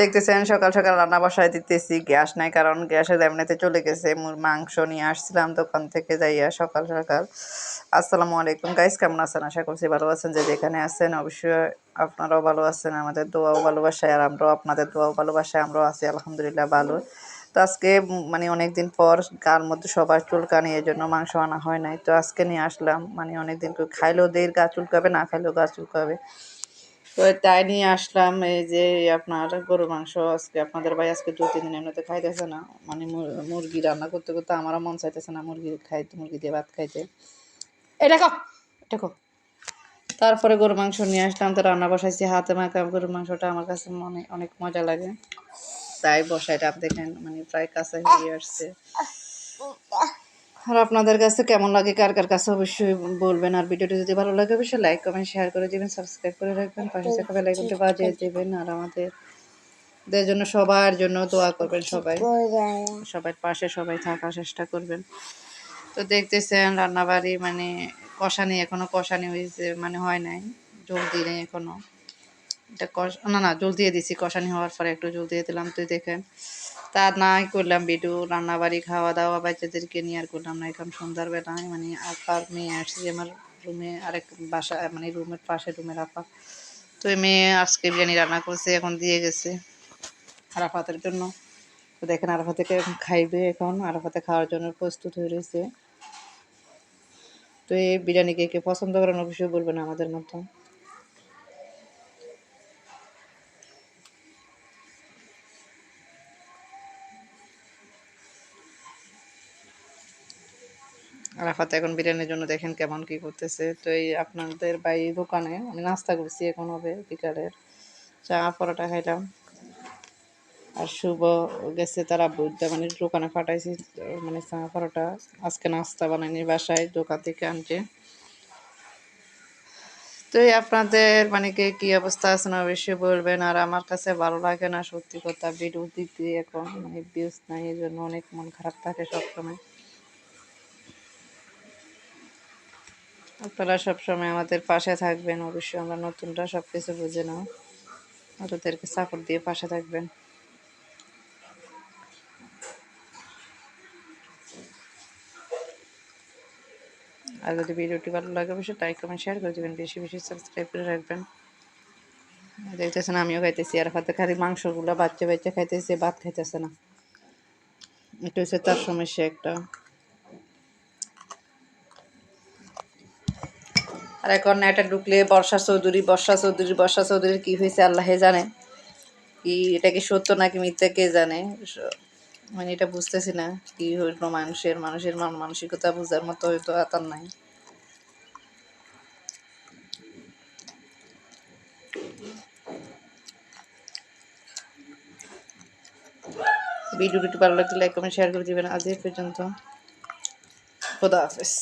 দেখতেছেন, সকাল সকাল রান্না বসায় দিতেছি, গ্যাস নাই কারণ গ্যাসের এমনিতে চলে গেছে মাংস নিয়ে আসছিলাম দোকান থেকে যাইয়া সকাল সকাল। আসসালামু আলাইকুম। গাইস কেমন আছেন? আশা করছি ভালো আছেন। যে যেখানে আছেন, অবশ্যই আপনারাও ভালো আছেন, আমাদের দোয়াও ভালোবাসায় আর আমরাও আপনাদের দোয়াও ভালোবাসায়, আমরাও আছি, আলহামদুলিল্লাহ, ভালো। তো আজকে মানে অনেকদিন পর গার মধ্যে সবার চুলকানি এই জন্য মাংস আনা হয় নাই। তো আজকে নিয়ে আসলাম মানে অনেকদিন খাইলেও দের, গা চুলকাবে, না খাইলেও গা চুলকাবে। তো তাই নিয়ে আসলাম এই যে আপনার গরুর মাংস আজকে আপনাদের ভাই আজকে দু, তিন দিন এমনিতে খাইতেছে না। মানে মুরগি রান্না করতে করতে আমারও মন চাইতেছে না মুরগি খাইতে, মুরগি দিয়ে ভাত খাইতে। এটা কো এটা কো তারপরে গরুর মাংস নিয়ে আসলাম, তো রান্না বসাইছি, হাতে মাখা গরুর মাংসটা আমার কাছে মনে, অনেক মজা লাগে। তাই বসাইটা আপ দেখেন মানে প্রায় কাছে হয়ে আসছে। আর আপনাদের কাছে কেমন লাগে, কার কার কাছে অবশ্যই বলবেন। আর ভিডিওটি যদি ভালো লাগে, অবশ্যই লাইক কমেন্ট শেয়ার করে দিবেন সাবস্ক্রাইব করে রাখবেন, পাশে থাকা বেল আইকনটি বাজিয়ে দেবেন। আর আমাদের দের জন্য, সবার জন্য দোয়া করবেন সবাই। সবার পাশে সবাই থাকার চেষ্টা করবেন। তো দেখতেছেন, রান্নাবাড়ি মানে কষানি এখনও কষানি হয়েছে মানে হয় নাই জল দিই নাই এখনও। এটা কষ, না না, জল দিয়ে দিছি। কষানি হওয়ার পরে একটু জল দিয়ে দিলাম তুই দেখেন তা নাই করলাম ভিডিও রান্নাবাড়ি খাওয়া দাওয়া বাচ্চাদেরকে নিয়ে আর করলাম না। এখন সন্ধ্যাবেলায় মানে আপার মেয়ে আসছে আমার রুমে, আরেক বাসা মানে রুমের পাশে, রুমের আপা তো এই মেয়ে আজকে বিরিয়ানি রান্না করছে, এখন দিয়ে গেছে আরাফাতের জন্য। তো দেখেন আরাফাতেকে খাইবে এখন, আরাফাতে খাওয়ার জন্য প্রস্তুত হয়ে রয়েছে। তো এই বিরিয়ানি কে কে পছন্দ করেন অবশ্যই বলবেন আমাদের মতো আরাফাত এখন বিরিয়ানির জন্য দেখেন কেমন কি করতেছে। তো এই আপনাদের বাই দোকানে আমি নাস্তা করছি এখন হবে বিকালের। চা, পরোটা খাইলাম। আর শুভ গেছে তারা বুদ্ধা মানে দোকানে পাঠাইছি মানে চা, পরোটা। আজকে নাস্তা বানাইনি বাসায়, দোকান থেকে আনছে। তো এই আপনাদের মানে কে কি অবস্থা আছে না অবশ্যই বলবেন। আর আমার কাছে ভালো লাগে না সত্যি কথা, ভিডিও দিতে এখন মানে ভিউজ নাই এই জন্য অনেক মন খারাপ থাকে সবসময়। আপনারা সবসময় আমাদের পাশে থাকবেন। অবশ্যই আমরা নতুনরা সব কিছু বুঝে নাও। ওদেরকে সাপোর্ট দিয়ে পাশে থাকবেন। আর যদি ভিডিওটি ভালো লাগে, অবশ্যই লাইক কমেন্ট শেয়ার করে দেবেন। বেশি বেশি সাবস্ক্রাইব করে রাখবেন। দেখতেছেন আমিও খাইতেছি। আর হাতে খালি মাংসগুলো বাচ্চা বাচ্চা খাইতেছে, ভাত খাইতেছে না। এটা হচ্ছে তার সমস্যা একটা। আর এখন এটা ঢুকলে বর্ষা চৌধুরী বর্ষা চৌধুরী, বর্ষা চৌধুরীর কী হয়েছে আল্লাহে জানে। কি, এটা কি সত্য নাকি মিথ্যা কে জানে? মানে এটা বুঝতেছি না। কি হইল মানুষের মানুষের মন মানসিকতা বোঝার মতো হয়তো আতার নাই। ভিডিওটি ভালো লাগলে লাইক কমেন্ট শেয়ার করে দিবেন আজ পর্যন্ত। খোদা হাফেজ।